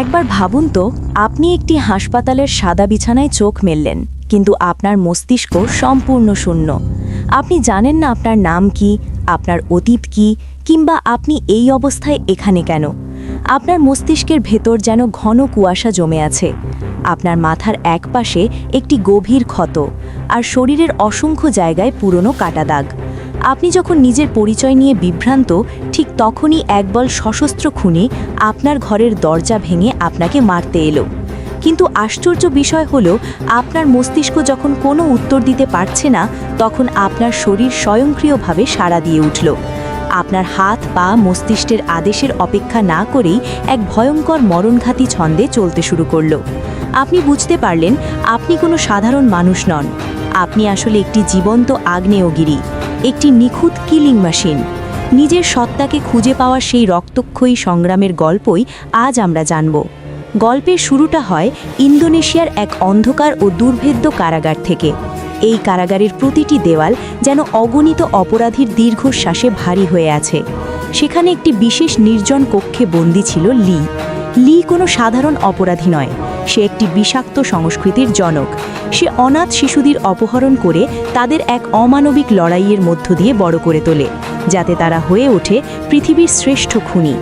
একবার ভাবুন তো, আপনি একটি হাসপাতালের সাদা বিছানায় চোখ মেললেন, কিন্তু আপনার মস্তিষ্ক সম্পূর্ণ শূন্য। আপনি জানেন না আপনার নাম কি, আপনার অতীত কি, কিংবা আপনি এই অবস্থায় এখানে কেন? আপনার মস্তিষ্কের ভেতর যেন ঘন কুয়াশা জমে আছে। আপনার মাথার এক পাশে একটি গভীর ক্ষত, আর শরীরের অসংখ্য জায়গায় পুরনো কাটা দাগ আপনি যখন নিজের পরিচয় নিয়ে বিভ্রান্ত, ঠিক তখনই একবল সশস্ত্র খুনি আপনার ঘরের দরজা ভেঙে আপনাকে মারতে এলো। কিন্তু আশ্চর্য বিষয় হলো, আপনার মস্তিষ্ক যখন কোনো উত্তর দিতে পারছে না, তখন আপনার শরীর স্বয়ংক্রিয়ভাবে সাড়া দিয়ে উঠল। আপনার হাত, পা, মস্তিষ্কের আদেশের অপেক্ষা না করেই এক ভয়ঙ্কর মরণঘাতী ছন্দে চলতে শুরু করল। আপনি বুঝতে পারলেন, আপনি কোনো সাধারণ মানুষ নন। আপনি আসলে একটি জীবন্ত আগ্নেয়গিরি। একটি নিখুঁত কিলিং মেশিন। নিজের সত্তাকে খুঁজে পাওয়া সেই রক্তক্ষয়ী সংগ্রামের গল্পই আজ আমরা জানব। গল্পের শুরুটা হয় ইন্দোনেশিয়ার এক অন্ধকার ও দুর্ভেদ্য কারাগার থেকে। এই কারাগারের প্রতিটি দেওয়াল যেন অগণিত অপরাধীর দীর্ঘশ্বাসে ভারী হয়ে আছে। সেখানে একটি বিশেষ নির্জন কক্ষে বন্দী ছিল লি। লি কোনো সাধারণ অপরাধী নয়। সে একটি বিষাক্ত সংস্কৃতির জনক। সে অনাথ শিশুদের অপহরণ করে তাদের এক অমানবিক লড়াইয়ের মধ্য দিয়ে বড় করে তোলে, যাতে তারা হয়ে ওঠে পৃথিবীর শ্রেষ্ঠ খুনি।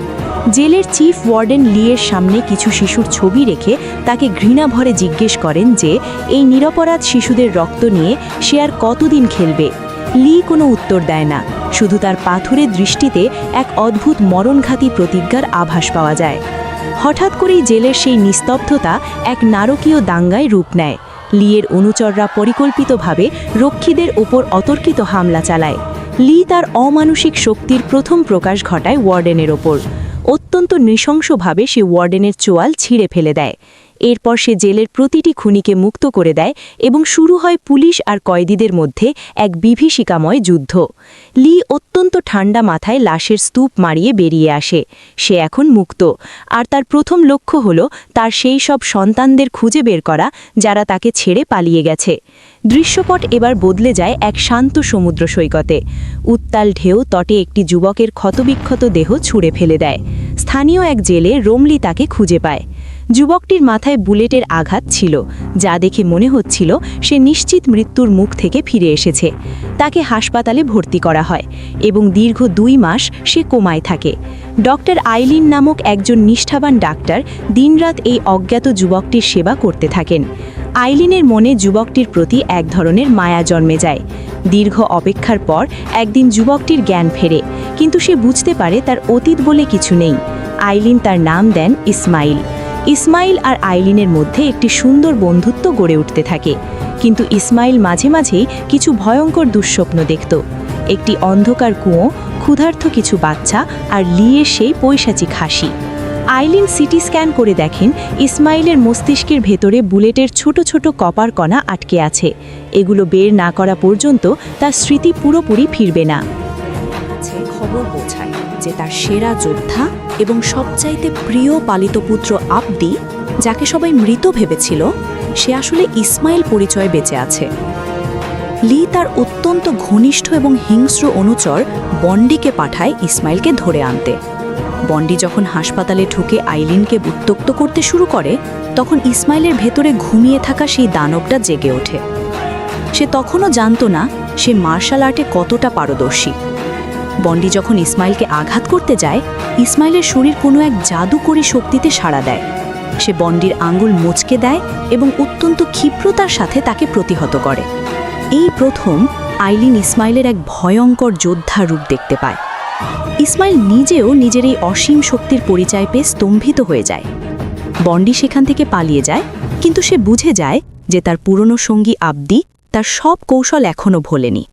জেলের চিফ ওয়ার্ডেন লিয়ের সামনে কিছু শিশুর ছবি রেখে তাকে ঘৃণা ভরে জিজ্ঞেস করেন যে, এই নিরপরাধ শিশুদের রক্ত নিয়ে সে আর কতদিন খেলবে? লি কোনো উত্তর দেয় না। শুধু তার পাথুরে দৃষ্টিতে এক অদ্ভুত মরণঘাতী প্রতিজ্ঞার আভাস পাওয়া যায়। হঠাৎ করেই জেলের সেই নিস্তব্ধতা এক নারকীয় দাঙ্গায় রূপ নেয়। লিয়ের অনুচররা পরিকল্পিতভাবে রক্ষীদের ওপর অতর্কিত হামলা চালায়। লি তার অমানসিক শক্তির প্রথম প্রকাশ ঘটায় ওয়ার্ডেনের ওপর। অত্যন্ত নৃশংসভাবে সে ওয়ার্ডেনের চোয়াল ছিঁড়ে ফেলে দেয়। এরপর সে জেলের প্রতিটি খুনিকে মুক্ত করে দেয় এবং শুরু হয় পুলিশ আর কয়েদিদের মধ্যে এক বিভীষিকাময় যুদ্ধ। লি অত্যন্ত ঠান্ডা মাথায় লাশের স্তূপ মারিয়ে বেরিয়ে আসে। সে এখন মুক্ত। আর তার প্রথম লক্ষ্য হল তার সেই সব সন্তানদের খুঁজে বের করা, যারা তাকে ছেড়ে পালিয়ে গেছে। দৃশ্যপট এবার বদলে যায় এক শান্ত সমুদ্র সৈকতে। উত্তাল ঢেউ তটে একটি যুবকের ক্ষতবিক্ষত দেহ ছুঁড়ে ফেলে দেয়। স্থানীয় এক জেলে রোমলি তাকে খুঁজে পায়। যুবকটির মাথায় বুলেটের আঘাত ছিল, যা দেখে মনে হচ্ছিল সে নিশ্চিত মৃত্যুর মুখ থেকে ফিরে এসেছে। তাকে হাসপাতালে ভর্তি করা হয় এবং দীর্ঘ দুই মাস সে কোমায় থাকে। ডক্টর আইলিন নামক একজন নিষ্ঠাবান ডাক্তার দিনরাত এই অজ্ঞাত যুবকটির সেবা করতে থাকেন। আইলিনের মনে যুবকটির প্রতি এক ধরনের মায়া জন্মে যায়। দীর্ঘ অপেক্ষার পর একদিন যুবকটির জ্ঞান ফেরে, কিন্তু সে বুঝতে পারে তার অতীত বলে কিছু নেই। আইলিন তার নাম দেন ইসমাইল। ইসমাইল আর আইলিনের মধ্যে একটি সুন্দর বন্ধুত্ব গড়ে উঠতে থাকে। কিন্তু ইসমাইল মাঝে মাঝেই কিছু ভয়ঙ্কর দুঃস্বপ্ন দেখত। একটি অন্ধকার কুঁয়ো ক্ষুধার্থ কিছু বাচ্চা আর লিয়ে সেই পৈশাচিক হাসি। আইলিন সিটি স্ক্যান করে দেখেন ইসমাইলের মস্তিষ্কের ভেতরে বুলেটের ছোট ছোট কপার কণা আটকে আছে। এগুলো বের না করা পর্যন্ত তার স্মৃতি পুরোপুরি ফিরবে না। কাছে খবর পৌঁছায় যে তার সেরা যোদ্ধা এবং সবচাইতে প্রিয় পালিত পুত্র আবদি, যাকে সবাই মৃত ভেবেছিল, সে আসলে ইসমাইল পরিচয় বেঁচে আছে। লি তার অত্যন্ত ঘনিষ্ঠ এবং হিংস্র অনুচর বন্ডিকে পাঠায় ইসমাইলকে ধরে আনতে। বন্ডি যখন হাসপাতালে ঢুকে আইলিনকে উত্তক্ত করতে শুরু করে, তখন ইসমাইলের ভেতরে ঘুমিয়ে থাকা সেই দানবটা জেগে ওঠে। সে তখনও জানতো না সে মার্শাল আর্টে কতটা পারদর্শী। বন্ডি যখন ইসমাইলকে আঘাত করতে যায়, ইসমাইলের শরীর কোনো এক জাদুকরী শক্তিতে সাড়া দেয়। সে বন্ডির আঙ্গুল মুচকে দেয় এবং অত্যন্ত ক্ষিপ্রতার সাথে তাকে প্রতিহত করে। এই প্রথম আইলিন ইসমাইলের এক ভয়ঙ্কর যোদ্ধা রূপ দেখতে পায়। ইসমাইল নিজেও নিজের এই অসীম শক্তির পরিচয় পেয়ে স্তম্ভিত হয়ে যায়। বন্ডি সেখান থেকে পালিয়ে যায়, কিন্তু সে বুঝে যায় যে তার পুরনো সঙ্গী আবদি তার সব কৌশল এখনও ভোলেনি।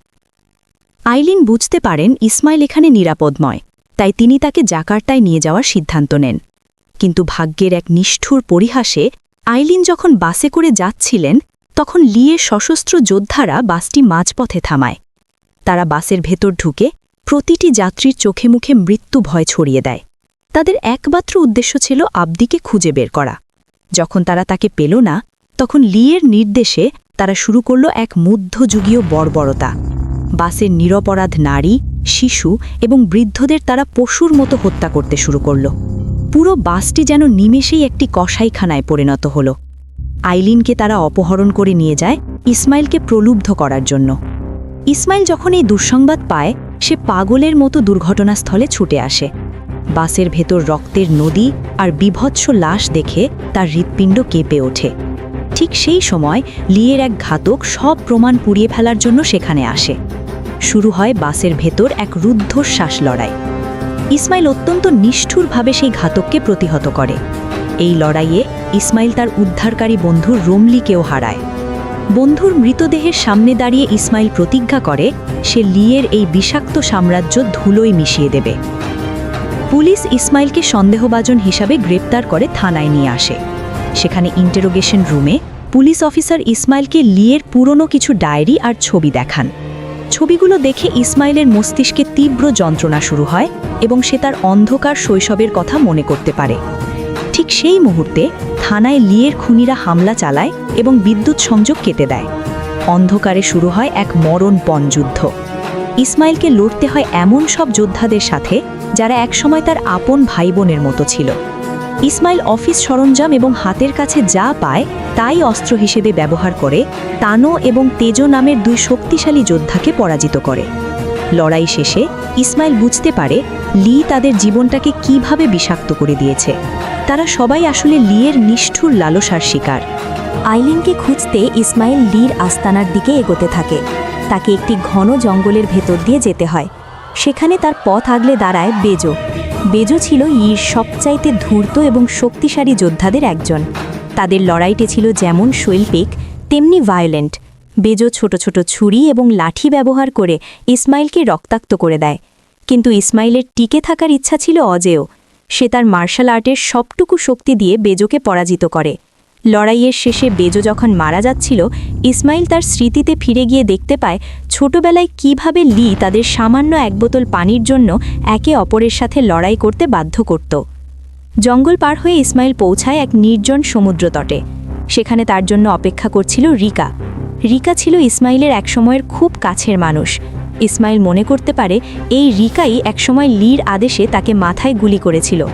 আইলিন বুঝতে পারেন ইসমাইল এখানে নিরাপদ নয় তাই তিনি তাকে জাকার্তায় নিয়ে যাওয়ার সিদ্ধান্ত নেন। কিন্তু ভাগ্যের এক নিষ্ঠুর পরিহাসে আইলিন যখন বাসে করে যাচ্ছিলেন, তখন লিয়ে সশস্ত্র যোদ্ধারা বাসটি মাঝপথে থামায়। তারা বাসের ভেতর ঢুকে প্রতিটি যাত্রীর চোখে মুখে মৃত্যু ভয় ছড়িয়ে দেয়। তাদের একমাত্র উদ্দেশ্য ছিল আবদিকে খুঁজে বের করা। যখন তারা তাকে পেল না, তখন লিয়ের নির্দেশে তারা শুরু করল এক মধ্যযুগীয় বর্বরতা। বাসের নিরপরাধ নারী, শিশু এবং বৃদ্ধদের তারা পশুর মতো হত্যা করতে শুরু করল। পুরো বাসটি যেন নিমেষেই একটি কসাইখানায় পরিণত হল। আইলিনকে তারা অপহরণ করে নিয়ে যায় ইসমাইলকে প্রলুব্ধ করার জন্য। ইসমাইল যখন এই দুঃসংবাদ পায়, সে পাগলের মতো দুর্ঘটনাস্থলে ছুটে আসে। বাসের ভেতর রক্তের নদী আর বিভৎস লাশ দেখে তার হৃৎপিণ্ড কেঁপে ওঠে। ঠিক সেই সময় লিয়ের এক ঘাতক সব প্রমাণ পুড়িয়ে ফেলার জন্য সেখানে আসে। শুরু হয় বাসের ভেতর এক রুদ্ধশ্বাস লড়াই ইসমাইল অত্যন্ত নিষ্ঠুরভাবে সেই ঘাতককে প্রতিহত করে। এই লড়াইয়ে ইসমাইল তার উদ্ধারকারী বন্ধু রোমলিকেও হারায়। বন্ধুর মৃতদেহের সামনে দাঁড়িয়ে ইসমাইল প্রতিজ্ঞা করে, সে লিয়ের এই বিষাক্ত সাম্রাজ্য ধুলোয় মিশিয়ে দেবে। পুলিশ ইসমাইলকে সন্দেহভাজন হিসাবে গ্রেপ্তার করে থানায় নিয়ে আসে। সেখানে ইন্টারোগেশন রুমে পুলিশ অফিসার ইসমাইলকে লিয়ের পুরনো কিছু ডায়েরি আর ছবি দেখান। ছবিগুলো দেখে ইসমাইলের মস্তিষ্কে তীব্র যন্ত্রণা শুরু হয় এবং সে তার অন্ধকার শৈশবের কথা মনে করতে পারে। ঠিক সেই মুহূর্তে থানায় লিয়ের খুনিরা হামলা চালায় এবং বিদ্যুৎ সংযোগ কেটে দেয়। অন্ধকারে শুরু হয় এক মরণপণ যুদ্ধ। ইসমাইলকে লড়তে হয় এমন সব যোদ্ধাদের সাথে যারা একসময় তার আপন ভাই বোনের মতো ছিল। ইসমাইল অফিস সরঞ্জাম এবং হাতের কাছে যা পায়, তাই অস্ত্র হিসেবে ব্যবহার করে তানো এবং তেজো নামের দুই শক্তিশালী যোদ্ধাকে পরাজিত করে। লড়াই শেষে ইসমাইল বুঝতে পারে লি তাদের জীবনটাকে কীভাবে বিষাক্ত করে দিয়েছে। তারা সবাই আসলে লিয়ের নিষ্ঠুর লালসার শিকার। আইলিনকে খুঁজতে ইসমাইল লির আস্তানার দিকে এগোতে থাকে। তাকে একটি ঘন জঙ্গলের ভেতর দিয়ে যেতে হয়। সেখানে তার পথ আগলে দাঁড়ায় বেজো। বেজো ছিল ইর সবচাইতে ধূর্ত এবং শক্তিশালী যোদ্ধাদের একজন। তাদের লড়াইটে ছিল যেমন শৈল্পিক, তেমনি ভায়োলেন্ট। বেজো ছোট ছোট ছুরি এবং লাঠি ব্যবহার করে ইসমাইলকে রক্তাক্ত করে দেয়। কিন্তু ইসমাইলের টিকে থাকার ইচ্ছা ছিল অজেয়। সে তার মার্শাল আর্টের সবটুকু শক্তি দিয়ে বেজোকে পরাজিত করে। লড়াইয়ের শেষে বেজো যখন মারা যাচ্ছিল, ইসমাইল তার স্মৃতিতে ফিরে গিয়ে দেখতে পায়, ছোটবেলায় কীভাবে লি তাদের সামান্য এক বোতল পানির জন্য একে অপরের সাথে লড়াই করতে বাধ্য করত। জঙ্গল পার হয়ে ইসমাইল পৌঁছায় এক নির্জন সমুদ্র তটে। সেখানে তার জন্য অপেক্ষা করছিল রিকা। রিকা ছিল ইসমাইলের একসময়ের খুব কাছের মানুষ। ইসমাইল মনে করতে পারে, এই রিকাই একসময় লির আদেশে তাকে মাথায় গুলি করেছিল।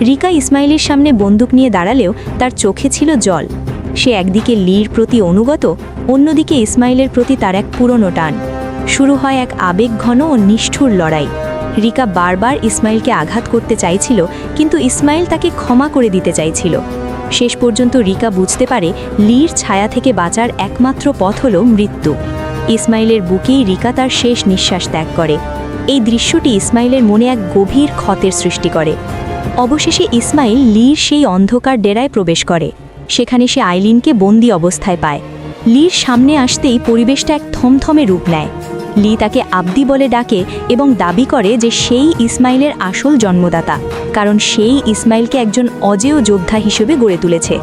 রিকা ইসমাইলের সামনে বন্দুক নিয়ে দাঁড়ালেও তার চোখে ছিল জল। সে একদিকে লির প্রতি অনুগত, অন্যদিকে ইসমাইলের প্রতি তার এক পুরনো টান। শুরু হয় এক আবেগঘন ও নিষ্ঠুর লড়াই। রিকা বারবার ইসমাইলকে আঘাত করতে চাইছিল, কিন্তু ইসমাইল তাকে ক্ষমা করে দিতে চাইছিল। শেষ পর্যন্ত রিকা বুঝতে পারে, লির ছায়া থেকে বাঁচার একমাত্র পথ হল মৃত্যু। ইসমাইলের বুকেই রিকা তার শেষ নিঃশ্বাস ত্যাগ করে। এই দৃশ্যটি ইসমাইলের মনে এক গভীর ক্ষতের সৃষ্টি করে। অবশেষে ইসমাইল লির সেই অন্ধকার ডেরায় প্রবেশ করে। সেখানে সে আইলিনকে বন্দি অবস্থায় পায়। লির সামনে আসতেই পরিবেশটা এক থমথমে রূপ নেয়। লি তাকে আব্দি বলে ডাকে এবং দাবি করে যে সেই ইসমাইলের আসল জন্মদাতা, কারণ সেই ইসমাইলকে একজন অজেয় যোদ্ধা হিসেবে গড়ে তুলেছে।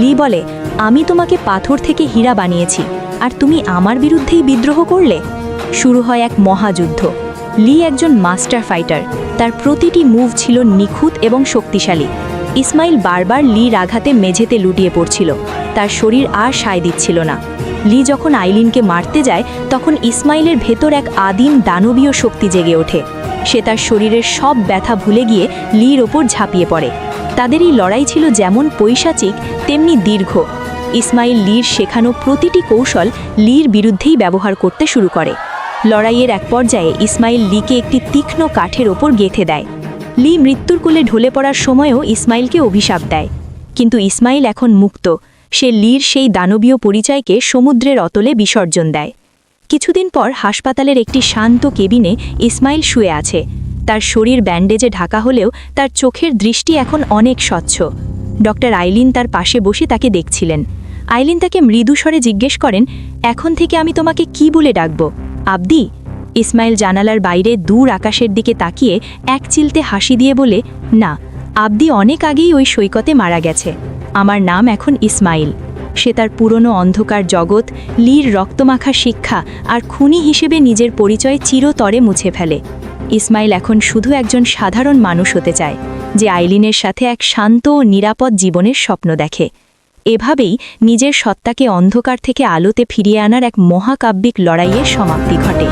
লি বলে, আমি তোমাকে পাথর থেকে হীরা বানিয়েছি, আর তুমি আমার বিরুদ্ধেই বিদ্রোহ করলে? শুরু হয় এক মহাযুদ্ধ। লি একজন মাস্টার ফাইটার। তার প্রতিটি মুভ ছিল নিখুঁত এবং শক্তিশালী। ইসমাইল বারবার লির আঘাতে মেঝেতে লুটিয়ে পড়ছিল। তার শরীর আর সায় দিচ্ছিল না। লি যখন আইলিনকে মারতে যায়, তখন ইসমাইলের ভেতর এক আদিম দানবীয় শক্তি জেগে ওঠে। সে তার শরীরের সব ব্যথা ভুলে গিয়ে লির ওপর ঝাঁপিয়ে পড়ে। তাদের এই লড়াই ছিল যেমন পৈশাচিক, তেমনি দীর্ঘ। ইসমাইল লির শেখানো প্রতিটি কৌশল লির বিরুদ্ধেই ব্যবহার করতে শুরু করে। লড়াইয়ের এক পর্যায়ে ইসমাইল লিকে একটি তীক্ষ্ণ কাঠের ওপর গেঁথে দেয়। লি মৃত্যুর কোলে ঢলে পড়ার সময়ও ইসমাইলকে অভিশাপ দেয়। কিন্তু ইসমাইল এখন মুক্ত। সে লির সেই দানবীয় পরিচয়কে সমুদ্রের অতলে বিসর্জন দেয়। কিছুদিন পর হাসপাতালের একটি শান্ত কেবিনে ইসমাইল শুয়ে আছে। তার শরীর ব্যান্ডেজে ঢাকা হলেও তার চোখের দৃষ্টি এখন অনেক স্বচ্ছ। ডক্টর আইলিন তার পাশে বসে তাকে দেখছিলেন। আইলিন তাকে মৃদু স্বরে জিজ্ঞেস করেন, এখন থেকে আমি তোমাকে কি বলে ডাকব? আবদি, ইসমাইল জানালার বাইরে দূর আকাশের দিকে তাকিয়ে এক চিলতে হাসি দিয়ে বলে, না, আবদি অনেক আগেই ওই সৈকতে মারা গেছে। আমার নাম এখন ইসমাইল। সে তার পুরনো অন্ধকার জগৎ, লির রক্তমাখা শিক্ষা আর খুনি হিসেবে নিজের পরিচয় চিরতরে মুছে ফেলে। ইসমাইল এখন শুধু একজন সাধারণ মানুষ হতে চায়, যে আইলিনের সাথে এক শান্ত ও নিরাপদ জীবনের স্বপ্ন দেখে। এভাবেই নিজের সত্তাকে অন্ধকার থেকে আলোতে ফিরিয়ে আনার এক মহাকাব্যিক লড়াইয়ের সমাপ্তি ঘটে।